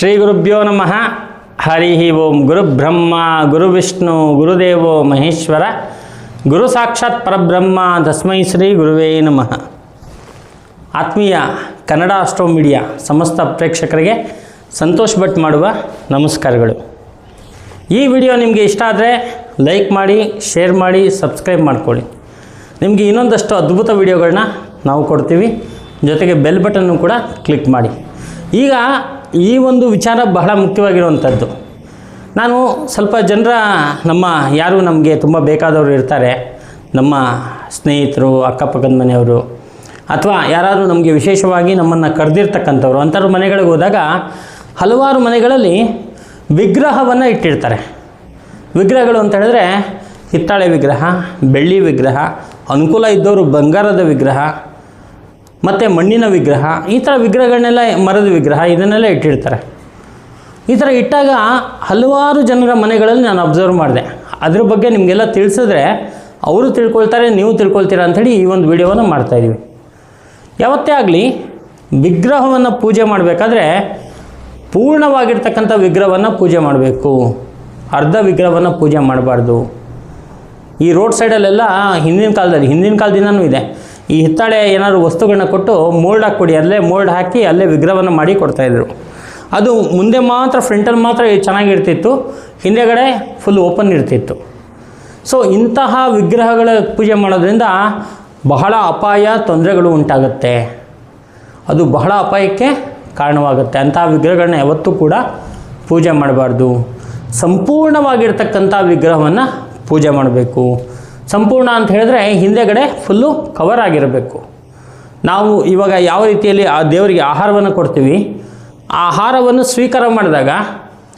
ಶ್ರೀ ಗುರುಭ್ಯೋ ನಮಃ. ಹರಿ ಓಂ ಗುರುಬ್ರಹ್ಮ ಗುರುವಿಷ್ಣು ಗುರುದೇವೋ ಮಹೇಶ್ವರ. ಗುರು ಸಾಕ್ಷಾತ್ ಪರಬ್ರಹ್ಮ, ತಸ್ಮೈ ಶ್ರೀ ಗುರುವೇ ನಮಃ. ಆತ್ಮೀಯ ಕನ್ನಡ ಆಸ್ಟ್ರೋ ಮೀಡಿಯಾ ಸಮಸ್ತ ಪ್ರೇಕ್ಷಕರಿಗೆ ಸಂತೋಷ್ ಭಟ್ ಮಾಡುವ ನಮಸ್ಕಾರಗಳು. ಈ ವಿಡಿಯೋ ನಿಮಗೆ ಇಷ್ಟ ಆದರೆ ಲೈಕ್ ಮಾಡಿ, ಶೇರ್ ಮಾಡಿ, ಸಬ್ಸ್ಕ್ರೈಬ್ ಮಾಡ್ಕೊಳ್ಳಿ. ನಿಮಗೆ ಇನ್ನೊಂದಷ್ಟು ಅದ್ಭುತ ವಿಡಿಯೋಗಳನ್ನ ನಾವು ಕೊಡ್ತೀವಿ. ಜೊತೆಗೆ ಬೆಲ್ ಬಟನ್ನು ಕೂಡ ಕ್ಲಿಕ್ ಮಾಡಿ. ಈಗ ಈ ಒಂದು ವಿಚಾರ ಬಹಳ ಮುಖ್ಯವಾಗಿರುವಂಥದ್ದು. ನಾನು ಸ್ವಲ್ಪ ಜನರ, ನಮ್ಮ ಯಾರು ನಮಗೆ ತುಂಬ ಬೇಕಾದವರು ಇರ್ತಾರೆ, ನಮ್ಮ ಸ್ನೇಹಿತರು, ಅಕ್ಕಪಕ್ಕದ ಮನೆಯವರು, ಅಥವಾ ಯಾರಾದರೂ ನಮಗೆ ವಿಶೇಷವಾಗಿ ನಮ್ಮನ್ನು ಕರೆದಿರ್ತಕ್ಕಂಥವ್ರು, ಅಂಥವ್ರ ಮನೆಗಳಿಗೆ ಹೋದಾಗ ಹಲವಾರು ಮನೆಗಳಲ್ಲಿ ವಿಗ್ರಹವನ್ನು ಇಟ್ಟಿರ್ತಾರೆ. ವಿಗ್ರಹಗಳು ಅಂತ ಹೇಳಿದ್ರೆ ಹಿತ್ತಾಳೆ ವಿಗ್ರಹ, ಬೆಳ್ಳಿ ವಿಗ್ರಹ, ಅನುಕೂಲ ಇದ್ದವರು ಬಂಗಾರದ ವಿಗ್ರಹ ಮತ್ತು ಮಣ್ಣಿನ ವಿಗ್ರಹ, ಈ ಥರ ವಿಗ್ರಹಗಳನ್ನೆಲ್ಲ ಮರದ ವಿಗ್ರಹ ಇದನ್ನೆಲ್ಲ ಇಟ್ಟಿರ್ತಾರೆ. ಈ ಥರ ಇಟ್ಟಾಗ ಹಲವಾರು ಜನರ ಮನೆಗಳಲ್ಲಿ ನಾನು ಅಬ್ಸರ್ವ್ ಮಾಡಿದೆ. ಅದ್ರ ಬಗ್ಗೆ ನಿಮಗೆಲ್ಲ ತಿಳಿಸಿದ್ರೆ ಅವರು ತಿಳ್ಕೊಳ್ತಾರೆ, ನೀವು ತಿಳ್ಕೊಳ್ತೀರಾ ಅಂಥೇಳಿ ಈ ಒಂದು ವಿಡಿಯೋವನ್ನು ಮಾಡ್ತಾಯಿದ್ದೀವಿ ಯಾವತ್ತೇ ಆಗಲಿ, ವಿಗ್ರಹವನ್ನು ಪೂಜೆ ಮಾಡಬೇಕಾದ್ರೆ ಪೂರ್ಣವಾಗಿರ್ತಕ್ಕಂಥ ವಿಗ್ರಹವನ್ನು ಪೂಜೆ ಮಾಡಬೇಕು. ಅರ್ಧ ವಿಗ್ರಹವನ್ನು ಪೂಜೆ ಮಾಡಬಾರ್ದು. ಈ ರೋಡ್ ಸೈಡಲ್ಲೆಲ್ಲ ಹಿಂದಿನ ಕಾಲದಲ್ಲಿ, ಹಿಂದಿನ ಕಾಲದಿಂದನೂ ಇದೆ. ಈ ಹಿತ್ತಾಳೆ ಏನಾದ್ರು ವಸ್ತುಗಳನ್ನ ಕೊಟ್ಟು ಮೋಲ್ಡ್ ಹಾಕ್ಕೊಡಿ ಅಲ್ಲೇ ಮೋಲ್ಡ್ ಹಾಕಿ ಅಲ್ಲೇ ವಿಗ್ರಹವನ್ನು ಮಾಡಿ ಕೊಡ್ತಾಯಿದ್ರು ಅದು ಮುಂದೆ ಮಾತ್ರ ಫ್ರಂಟಲ್ಲಿ ಮಾತ್ರ ಚೆನ್ನಾಗಿರ್ತಿತ್ತು. ಹಿಂದೆಗಡೆ ಫುಲ್ ಓಪನ್ ಇರ್ತಿತ್ತು. ಸೊ ಇಂತಹ ವಿಗ್ರಹಗಳ ಪೂಜೆ ಮಾಡೋದ್ರಿಂದ ಬಹಳ ಅಪಾಯ, ತೊಂದರೆಗಳು ಉಂಟಾಗುತ್ತೆ. ಅದು ಬಹಳ ಅಪಾಯಕ್ಕೆ ಕಾರಣವಾಗುತ್ತೆ. ಅಂತಹ ವಿಗ್ರಹಗಳನ್ನ ಯಾವತ್ತೂ ಕೂಡ ಪೂಜೆ ಮಾಡಬಾರ್ದು. ಸಂಪೂರ್ಣವಾಗಿರ್ತಕ್ಕಂಥ ವಿಗ್ರಹವನ್ನು ಪೂಜೆ ಮಾಡಬೇಕು. ಸಂಪೂರ್ಣ ಅಂತ ಹೇಳಿದ್ರೆ ಹಿಂದೆಗಡೆ ಫುಲ್ಲು ಕವರ್ ಆಗಿರಬೇಕು. ನಾವು ಇವಾಗ ಯಾವ ರೀತಿಯಲ್ಲಿ ಆ ದೇವರಿಗೆ ಆಹಾರವನ್ನು ಕೊಡ್ತೀವಿ, ಆ ಆಹಾರವನ್ನು ಸ್ವೀಕಾರ ಮಾಡಿದಾಗ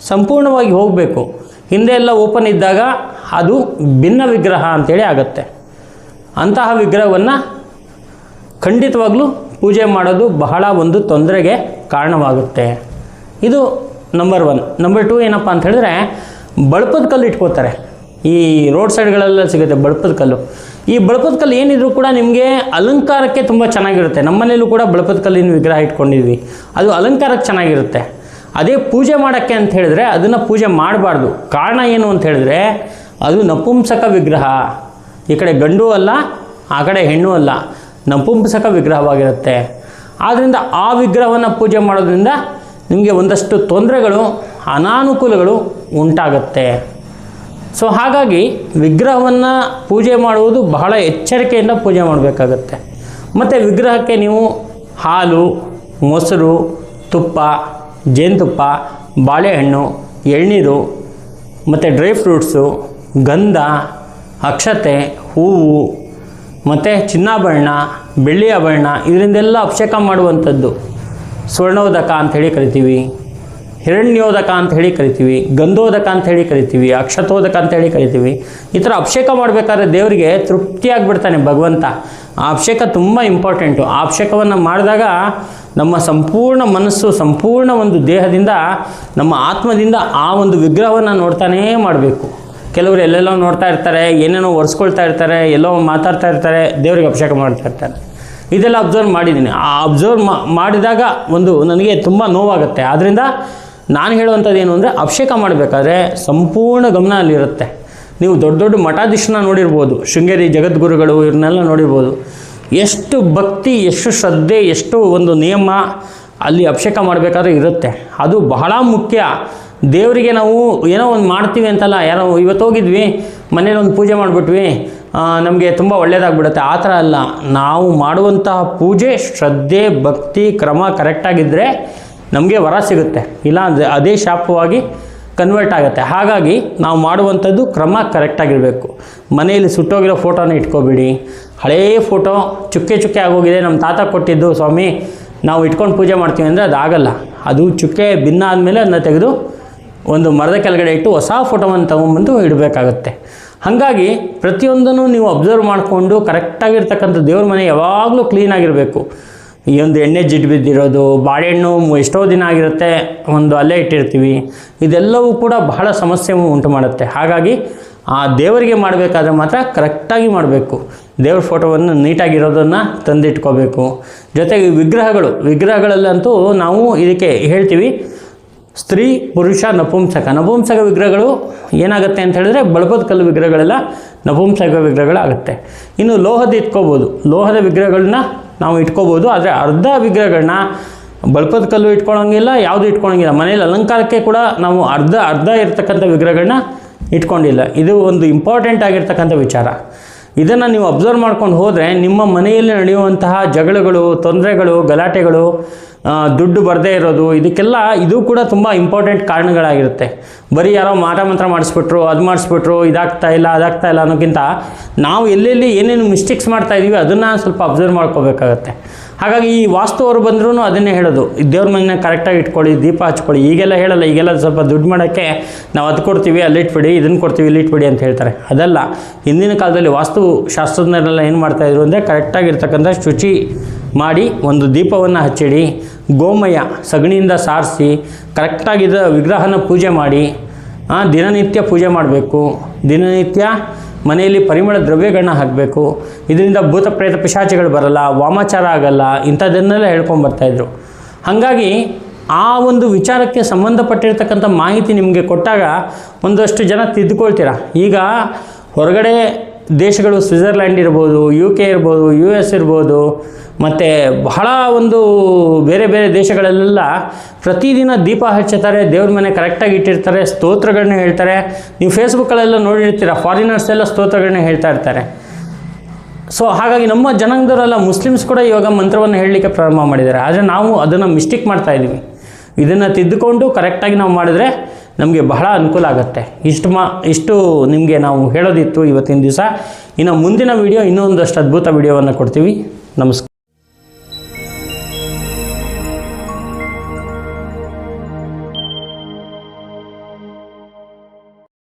ಸಂಪೂರ್ಣವಾಗಿ ಹೋಗಬೇಕು. ಹಿಂದೆ ಎಲ್ಲ ಓಪನ್ ಇದ್ದಾಗ ಅದು ಭಿನ್ನ ವಿಗ್ರಹ ಅಂತೇಳಿ ಆಗುತ್ತೆ. ಅಂತಹ ವಿಗ್ರಹವನ್ನು ಖಂಡಿತವಾಗಲೂ ಪೂಜೆ ಮಾಡೋದು ಬಹಳ ಒಂದು ತೊಂದರೆಗೆ ಕಾರಣವಾಗುತ್ತೆ. ಇದು ನಂಬರ್ ಒನ್ ನಂಬರ್ ಟು ಏನಪ್ಪ ಅಂತ ಹೇಳಿದ್ರೆ, ಬಳಪದ ಕಲ್ಲು ಇಟ್ಕೋತಾರೆ. ಈ ರೋಡ್ ಸೈಡ್ಗಳೆಲ್ಲ ಸಿಗುತ್ತೆ ಬಳಪದ ಕಲ್ಲು. ಈ ಬಳಪದ ಕಲ್ಲು ಏನಿದ್ರು ಕೂಡ ನಿಮಗೆ ಅಲಂಕಾರಕ್ಕೆ ತುಂಬ ಚೆನ್ನಾಗಿರುತ್ತೆ. ನಮ್ಮನೇಲೂ ಕೂಡ ಬಳಪದ ಕಲ್ಲಿನ ವಿಗ್ರಹ ಇಟ್ಕೊಂಡಿದ್ವಿ. ಅದು ಅಲಂಕಾರಕ್ಕೆ ಚೆನ್ನಾಗಿರುತ್ತೆ. ಅದೇ ಪೂಜೆ ಮಾಡೋಕ್ಕೆ ಅಂತ ಹೇಳಿದ್ರೆ ಅದನ್ನು ಪೂಜೆ ಮಾಡಬಾರ್ದು. ಕಾರಣ ಏನು ಅಂತ ಹೇಳಿದ್ರೆ ಅದು ನಪುಂಸಕ ವಿಗ್ರಹ. ಈ ಕಡೆ ಗಂಡು ಅಲ್ಲ, ಆ ಕಡೆ ಹೆಣ್ಣು ಅಲ್ಲ. ನಪುಂಸಕ ವಿಗ್ರಹವಾಗಿರುತ್ತೆ. ಆದ್ದರಿಂದ ಆ ವಿಗ್ರಹವನ್ನು ಪೂಜೆ ಮಾಡೋದ್ರಿಂದ ನಿಮಗೆ ಒಂದಷ್ಟು ತೊಂದರೆಗಳು, ಅನಾನುಕೂಲಗಳು ಉಂಟಾಗುತ್ತೆ. ಸೊ ಹಾಗಾಗಿ ವಿಗ್ರಹವನ್ನು ಪೂಜೆ ಮಾಡುವುದು ಬಹಳ ಎಚ್ಚರಿಕೆಯಿಂದ ಪೂಜೆ ಮಾಡಬೇಕಾಗತ್ತೆ. ಮತ್ತು ವಿಗ್ರಹಕ್ಕೆ ನೀವು ಹಾಲು, ಮೊಸರು, ತುಪ್ಪ, ಜೇನುತುಪ್ಪ, ಬಾಳೆಹಣ್ಣು, ಎಳ್ನೀರು, ಮತ್ತು ಡ್ರೈ ಫ್ರೂಟ್ಸು, ಗಂಧ, ಅಕ್ಷತೆ, ಹೂವು, ಮತ್ತು ಚಿನ್ನಾಭರಣ ಬೆಳ್ಳಿ ಆಭರಣ, ಇದರಿಂದೆಲ್ಲ ಅಭಿಷೇಕ ಮಾಡುವಂಥದ್ದು. ಸ್ವರ್ಣೋದಕ ಅಂಥೇಳಿ ಕರಿತೀವಿ. ಹಿರಣ್ಯೋದಕ ಅಂತ ಹೇಳಿ ಕರಿತೀವಿ, ಗಂಧೋದಕ ಅಂತ ಹೇಳಿ ಕರಿತೀವಿ, ಅಕ್ಷತೋದಕ ಅಂತ ಹೇಳಿ ಕರಿತೀವಿ, ಈ ಥರ ಅಭಿಷೇಕ ಮಾಡಬೇಕಾದ್ರೆ ದೇವರಿಗೆ ತೃಪ್ತಿಯಾಗಿಬಿಡ್ತಾನೆ ಭಗವಂತ. ಆ ಅಭಿಷೇಕ ತುಂಬ ಇಂಪಾರ್ಟೆಂಟು ಆ ಅಭಿಷೇಕವನ್ನು ಮಾಡಿದಾಗ ನಮ್ಮ ಸಂಪೂರ್ಣ ಮನಸ್ಸು, ಸಂಪೂರ್ಣ ಒಂದು ದೇಹದಿಂದ, ನಮ್ಮ ಆತ್ಮದಿಂದ ಆ ಒಂದು ವಿಗ್ರಹವನ್ನು ನೋಡ್ತಾನೇ ಮಾಡಬೇಕು. ಕೆಲವರು ಎಲ್ಲೆಲ್ಲೋ ನೋಡ್ತಾ ಇರ್ತಾರೆ, ಏನೇನೋ ಒರೆಸ್ಕೊಳ್ತಾ ಇರ್ತಾರೆ, ಎಲ್ಲೋ ಮಾತಾಡ್ತಾ ಇರ್ತಾರೆ, ದೇವರಿಗೆ ಅಭಿಷೇಕ ಮಾಡ್ತಾ ಇರ್ತಾರೆ. ಇದೆಲ್ಲ ಅಬ್ಸರ್ವ್ ಮಾಡಿದ್ದೀನಿ. ಆ ಅಬ್ಸರ್ವ್ ಮಾಡಿದಾಗ ಒಂದು ನನಗೆ ತುಂಬ ನೋವಾಗುತ್ತೆ. ಆದ್ದರಿಂದ ನಾನು ಹೇಳುವಂಥದ್ದು ಏನು ಅಂದರೆ ಅಭಿಷೇಕ ಮಾಡಬೇಕಾದ್ರೆ ಸಂಪೂರ್ಣ ಗಮನ ಅಲ್ಲಿರುತ್ತೆ. ನೀವು ದೊಡ್ಡ ದೊಡ್ಡ ಮಠಾಧೀಶನ ನೋಡಿರ್ಬೋದು, ಶೃಂಗೇರಿ ಜಗದ್ಗುರುಗಳು ಇವ್ರನ್ನೆಲ್ಲ ನೋಡಿರ್ಬೋದು. ಎಷ್ಟು ಭಕ್ತಿ, ಎಷ್ಟು ಶ್ರದ್ಧೆ, ಎಷ್ಟು ಒಂದು ನಿಯಮ ಅಲ್ಲಿ ಅಭಿಷೇಕ ಮಾಡಬೇಕಾದ್ರೆ ಇರುತ್ತೆ. ಅದು ಬಹಳ ಮುಖ್ಯ. ದೇವರಿಗೆ ನಾವು ಏನೋ ಒಂದು ಮಾಡ್ತೀವಿ ಅಂತಲ್ಲ, ಯಾರೋ ಇವತ್ತು ಹೋಗಿದ್ವಿ, ಮನೇಲಿ ಒಂದು ಪೂಜೆ ಮಾಡಿಬಿಟ್ವಿ ನಮಗೆ ತುಂಬ ಒಳ್ಳೆಯದಾಗ್ಬಿಡುತ್ತೆ ಆ ಥರ ಅಲ್ಲ, ನಾವು ಮಾಡುವಂತಹ ಪೂಜೆ, ಶ್ರದ್ಧೆ, ಭಕ್ತಿ ಕ್ರಮ ಕರೆಕ್ಟಾಗಿದ್ದರೆ ನಮಗೆ ವರ ಸಿಗುತ್ತೆ. ಇಲ್ಲ ಅಂದರೆ ಅದೇ ಶಾಪವಾಗಿ ಕನ್ವರ್ಟ್ ಆಗುತ್ತೆ. ಹಾಗಾಗಿ ನಾವು ಮಾಡುವಂಥದ್ದು ಕ್ರಮ ಕರೆಕ್ಟಾಗಿರಬೇಕು ಮನೆಯಲ್ಲಿ ಸುಟ್ಟೋಗಿರೋ ಫೋಟೋನ ಇಟ್ಕೋಬೇಡಿ. ಹಳೇ ಫೋಟೋ ಚುಕ್ಕೆ ಚುಕ್ಕೆ ಆಗೋಗಿದೆ ನಮ್ಮ ತಾತ ಕೊಟ್ಟಿದ್ದು ಸ್ವಾಮಿ, ನಾವು ಇಟ್ಕೊಂಡು ಪೂಜೆ ಮಾಡ್ತೀವಿ ಅಂದರೆ ಅದಾಗಲ್ಲ. ಅದು ಚುಕ್ಕೆ ಭಿನ್ನ ಆದಮೇಲೆ ಅದನ್ನ ತೆಗೆದು ಒಂದು ಮರದ ಕೆಳಗಡೆ ಇಟ್ಟು ಹೊಸ ಫೋಟೋವನ್ನು ತೊಗೊಂಬಂದು ಇಡಬೇಕಾಗತ್ತೆ. ಹಾಗಾಗಿ ಪ್ರತಿಯೊಂದನ್ನು ನೀವು ಅಬ್ಸರ್ವ್ ಮಾಡಿಕೊಂಡು ಕರೆಕ್ಟಾಗಿರ್ತಕ್ಕಂಥ ದೇವ್ರ ಮನೆ ಯಾವಾಗಲೂ ಕ್ಲೀನಾಗಿರಬೇಕು ಈ ಒಂದು ಎಣ್ಣೆ ಜಿಡ್ಡು ಬಿದ್ದಿರೋದು, ಬಾಳೆಹಣ್ಣು ಎಷ್ಟೋ ದಿನ ಆಗಿರುತ್ತೆ, ಒಂದು ಅಲ್ಲೇ ಇಟ್ಟಿರ್ತೀವಿ. ಇದೆಲ್ಲವೂ ಕೂಡ ಬಹಳ ಸಮಸ್ಯೆ ಉಂಟು ಮಾಡುತ್ತೆ. ಹಾಗಾಗಿ ಆ ದೇವರಿಗೆ ಮಾಡಬೇಕಾದ್ರೆ ಮಾತ್ರ ಕರೆಕ್ಟಾಗಿ ಮಾಡಬೇಕು. ದೇವ್ರ ಫೋಟೋವನ್ನು ನೀಟಾಗಿರೋದನ್ನು ತಂದಿಟ್ಕೋಬೇಕು. ಜೊತೆಗೆ ವಿಗ್ರಹಗಳು, ವಿಗ್ರಹಗಳಲ್ಲಂತೂ ನಾವು ಇದಕ್ಕೆ ಹೇಳ್ತೀವಿ, ಸ್ತ್ರೀ, ಪುರುಷ, ನಪುಂಸಕ. ನಪುಂಸಕ ವಿಗ್ರಹಗಳು ಏನಾಗುತ್ತೆ ಅಂತ ಹೇಳಿದ್ರೆ ಬಳಪದ ಕಲ್ಲು ವಿಗ್ರಹಗಳೆಲ್ಲ ನಪುಂಸಕ ವಿಗ್ರಹಗಳಾಗುತ್ತೆ. ಇನ್ನು ಲೋಹದ ಇಟ್ಕೋಬೋದು. ಲೋಹದ ವಿಗ್ರಹಗಳನ್ನ ನಾವು ಇಟ್ಕೋಬೋದು, ಆದರೆ ಅರ್ಧ ವಿಗ್ರಹಗಳನ್ನ ಬಳಪದ ಕಲ್ಲು ಇಟ್ಕೊಳ್ಳೋಂಗಿಲ್ಲ ಯಾವುದು ಇಟ್ಕೊಳ್ಳೋಂಗಿಲ್ಲ ಮನೇಲಿ ಅಲಂಕಾರಕ್ಕೆ ಕೂಡ ನಾವು ಅರ್ಧ ಅರ್ಧ ಇರ್ತಕ್ಕಂಥ ವಿಗ್ರಹಗಳನ್ನ ಇಟ್ಕೊಂಡಿಲ್ಲ. ಇದು ಒಂದು ಇಂಪಾರ್ಟೆಂಟ್ ಆಗಿರ್ತಕ್ಕಂಥ ವಿಚಾರ. ಇದನ್ನು ನೀವು ಅಬ್ಸರ್ವ್ ಮಾಡ್ಕೊಂಡು ಹೋದರೆ ನಿಮ್ಮ ಮನೆಯಲ್ಲಿ ನಡೆಯುವಂತಹ ಜಗಳಗಳು, ತೊಂದರೆಗಳು, ಗಲಾಟೆಗಳು ದುಡ್ಡು ಬರದೇ ಇರೋದು, ಇದಕ್ಕೆಲ್ಲ ಇದು ಕೂಡ ತುಂಬ ಇಂಪಾರ್ಟೆಂಟ್ ಕಾರಣಗಳಾಗಿರುತ್ತೆ. ಬರೀ ಯಾರೋ ಮಾಟ ಮಂತ್ರ ಮಾಡಿಸ್ಬಿಟ್ರು, ಅದು ಮಾಡಿಸ್ಬಿಟ್ರು, ಇದಾಗ್ತಾ ಇಲ್ಲ, ಅದಾಗ್ತಾ ಇಲ್ಲ ಅನ್ನೋಕ್ಕಿಂತ ನಾವು ಎಲ್ಲೆಲ್ಲಿ ಏನೇನು ಮಿಸ್ಟೇಕ್ಸ್ ಮಾಡ್ತಾ ಇದ್ದೀವಿ ಅದನ್ನು ಸ್ವಲ್ಪ ಅಬ್ಸರ್ವ್ ಮಾಡ್ಕೋಬೇಕಾಗತ್ತೆ. ಹಾಗಾಗಿ ಈ ವಾಸ್ತುವರು ಬಂದ್ರೂ ಅದನ್ನೇ ಹೇಳೋದು. ದೇವ್ರ ಮನೆಯ ಕರೆಕ್ಟಾಗಿ ಇಟ್ಕೊಳ್ಳಿ, ದೀಪ ಹಚ್ಕೊಳ್ಳಿ. ಈಗೆಲ್ಲ ಹೇಳಲ್ಲ, ಈಗೆಲ್ಲ ಸ್ವಲ್ಪ ದುಡ್ಡು ಮಾಡೋಕ್ಕೆ ನಾವು ಅದು ಕೊಡ್ತೀವಿ ಅಲ್ಲಿಟ್ಬಿಡಿ ಇದನ್ನು ಕೊಡ್ತೀವಿ ಇಲ್ಲಿಟ್ಬಿಡಿ ಅಂತ ಹೇಳ್ತಾರೆ. ಅದಲ್ಲ, ಹಿಂದಿನ ಕಾಲದಲ್ಲಿ ವಾಸ್ತು ಶಾಸ್ತ್ರಜ್ಞರೆಲ್ಲ ಏನು ಮಾಡ್ತಾಯಿದ್ರು ಅಂದರೆ ಕರೆಕ್ಟಾಗಿರ್ತಕ್ಕಂಥ ಶುಚಿ ಮಾಡಿ ಒಂದು ದೀಪವನ್ನು ಹಚ್ಚಿಡಿ, ಗೋಮಯ ಸಗಣಿಯಿಂದ ಸಾರಿಸಿ ಕರೆಕ್ಟಾಗಿದ್ದ ವಿಗ್ರಹನ ಪೂಜೆ ಮಾಡಿ ದಿನನಿತ್ಯ ಪೂಜೆ ಮಾಡಬೇಕು. ದಿನನಿತ್ಯ ಮನೆಯಲ್ಲಿ ಪರಿಮಳ ದ್ರವ್ಯಗಳನ್ನ ಹಾಕಬೇಕು. ಇದರಿಂದ ಭೂತ ಪ್ರೇತ ಪಿಶಾಚಿಗಳು ಬರಲ್ಲ, ವಾಮಾಚಾರ ಆಗಲ್ಲ, ಇಂಥದ್ದನ್ನೆಲ್ಲ ಹೇಳ್ಕೊಂಡು ಬರ್ತಾಯಿದ್ರು ಹಾಗಾಗಿ ಆ ಒಂದು ವಿಚಾರಕ್ಕೆ ಸಂಬಂಧಪಟ್ಟಿರ್ತಕ್ಕಂಥ ಮಾಹಿತಿ ನಿಮಗೆ ಕೊಟ್ಟಾಗ ಒಂದಷ್ಟು ಜನ ತಿದ್ದುಕೊಳ್ತೀರ? ಈಗ ಹೊರಗಡೆ ದೇಶಗಳು ಸ್ವಿಟ್ಜರ್ಲ್ಯಾಂಡ್ ಇರ್ಬೋದು ಯು ಕೆ ಇರ್ಬೋದು ಯು ಎಸ್ ಇರ್ಬೋದು, ಮತ್ತು ಬಹಳ ಒಂದು ಬೇರೆ ಬೇರೆ ದೇಶಗಳಲ್ಲೆಲ್ಲ ಪ್ರತಿದಿನ ದೀಪ ಹಚ್ಚುತ್ತಾರೆ, ದೇವ್ರ ಮನೆ ಕರೆಕ್ಟಾಗಿ ಇಟ್ಟಿರ್ತಾರೆ, ಸ್ತೋತ್ರಗಳನ್ನ ಹೇಳ್ತಾರೆ. ನೀವು ಫೇಸ್ಬುಕ್ಕಲ್ಲೆಲ್ಲ ನೋಡಿರ್ತೀರ ಫಾರಿನರ್ಸ್ ಎಲ್ಲ ಸ್ತೋತ್ರಗಳನ್ನ ಹೇಳ್ತಾ ಇರ್ತಾರೆ. ಸೊ ಹಾಗಾಗಿ ನಮ್ಮ ಜನಾಂಗದವರೆಲ್ಲ ಮುಸ್ಲಿಮ್ಸ್ ಕೂಡ ಇವಾಗ ಮಂತ್ರವನ್ನು ಹೇಳಲಿಕ್ಕೆ ಪ್ರಾರಂಭ ಮಾಡಿದ್ದಾರೆ. ಆದರೆ ನಾವು ಅದನ್ನು ಮಿಸ್ಟೇಕ್ ಮಾಡ್ತಾ ಇದ್ದೀವಿ. ಇದನ್ನು ತಿದ್ದುಕೊಂಡು ಕರೆಕ್ಟಾಗಿ ನಾವು ಮಾಡಿದ್ರೆ ನಮಗೆ ಬಹಳ ಅನುಕೂಲ ಆಗುತ್ತೆ. ಇಷ್ಟು ಮಾ, ಇಷ್ಟು ನಿಮಗೆ ನಾವು ಹೇಳೋದಿತ್ತು ಇವತ್ತಿನ ದಿವಸ. ಇನ್ನು ಮುಂದಿನ ವಿಡಿಯೋ ಇನ್ನೊಂದಷ್ಟು ಅದ್ಭುತ ವಿಡಿಯೋವನ್ನು ಕೊಡ್ತೀವಿ. ನಮಸ್ಕಾರ.